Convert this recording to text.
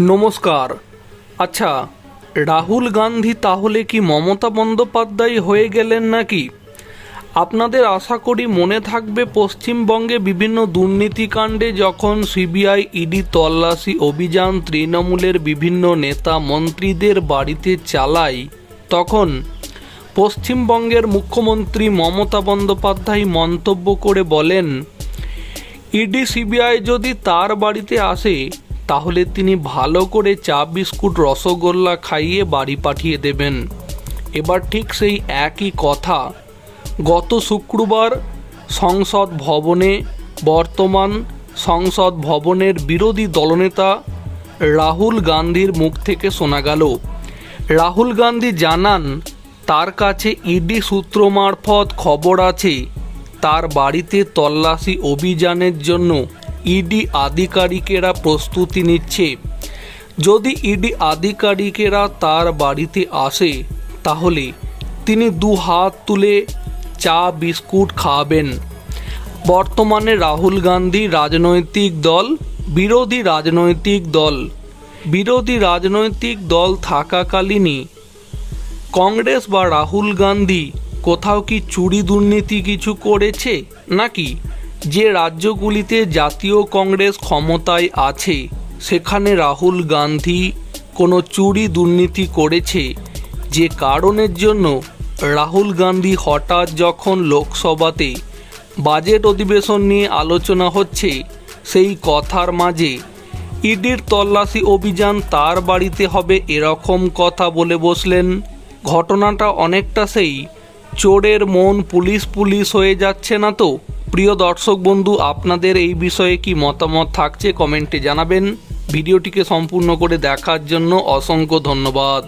নমস্কার। আচ্ছা রাহুল গান্ধী তাহলে কি মমতা বন্দ্যোপাধ্যায় হয়ে গেলেন নাকি? আপনাদের আশা করি মনে থাকবে পশ্চিমবঙ্গে বিভিন্ন দুর্নীতিকাণ্ডে যখন সিবিআই, ইডি তল্লাশি অভিযান তৃণমূলের বিভিন্ন নেতা মন্ত্রীদের বাড়িতে চালায়, তখন পশ্চিমবঙ্গের মুখ্যমন্ত্রী মমতা বন্দ্যোপাধ্যায় মন্তব্য করে বলেন, ইডি, সিবিআই যদি তার বাড়িতে আসে তাহলে তিনি ভালো করে চা, বিস্কুট, রসগোল্লা খাইয়ে বাড়ি পাঠিয়ে দেবেন। এবার ঠিক সেই একই কথা। গত শুক্রবার সংসদ ভবনে, বর্তমান সংসদ ভবনের বিরোধী দলনেতা রাহুল গান্ধীর মুখ থেকে শোনা গেল। রাহুল গান্ধী জানান, তার কাছে ইডি সূত্র মারফত খবর আছে। তার বাড়িতে তল্লাশি অভিযানের জন্য ইডি আধিকারিকেরা প্রস্তুতি নিচ্ছে। যদি ইডি আধিকারিকেরা তার বাড়িতে আসে, তাহলে তিনি দু হাত তুলে চা, বিস্কুট খাওয়াবেন বর্তমানে রাহুল গান্ধী রাজনৈতিক দল, বিরোধী রাজনৈতিক দল। বিরোধী রাজনৈতিক দল থাকাকালীনই কংগ্রেস বা রাহুল গান্ধী কোথাও কি চুরি দুর্নীতি কিছু করেছে নাকি যে রাজ্যগুলিতে জাতীয় কংগ্রেস ক্ষমতায় আছে, সেখানে রাহুল গান্ধী কোনো চুরি দুর্নীতি করেছে, যে কারণের জন্য রাহুল গান্ধী হঠাৎ যখন লোকসভাতে বাজেট অধিবেশন নিয়ে আলোচনা হচ্ছে, সেই কথার মাঝে ইডির তল্লাশি অভিযান তার বাড়িতে হবে এরকম কথা বলে বসলেন। ঘটনাটা অনেকটা সেই, চোরের মন পুলিশ পুলিশ হয়ে যাচ্ছে না তো? প্রিয় দর্শক বন্ধু, আপনাদের এই বিষয়ে কি মতামত থাকছে কমেন্টে জানাবেন। ভিডিওটিকে সম্পূর্ণ করে দেখার জন্য অসংখ্য ধন্যবাদ।